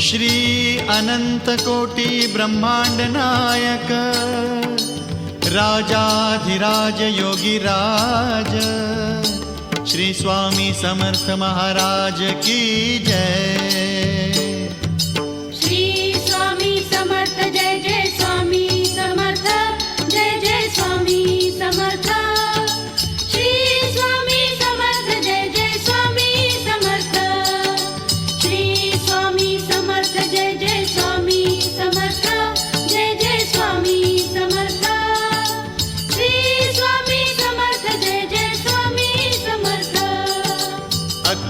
श्री अनन्तकोटि ब्रह्मांड नायक राजाधिराज योगिराज श्री स्वामी समर्थ महाराज की जय।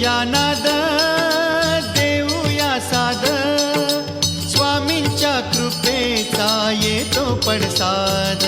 या नाद देऊया साद. स्वामींच्या कृपेचा येतो पडसाद.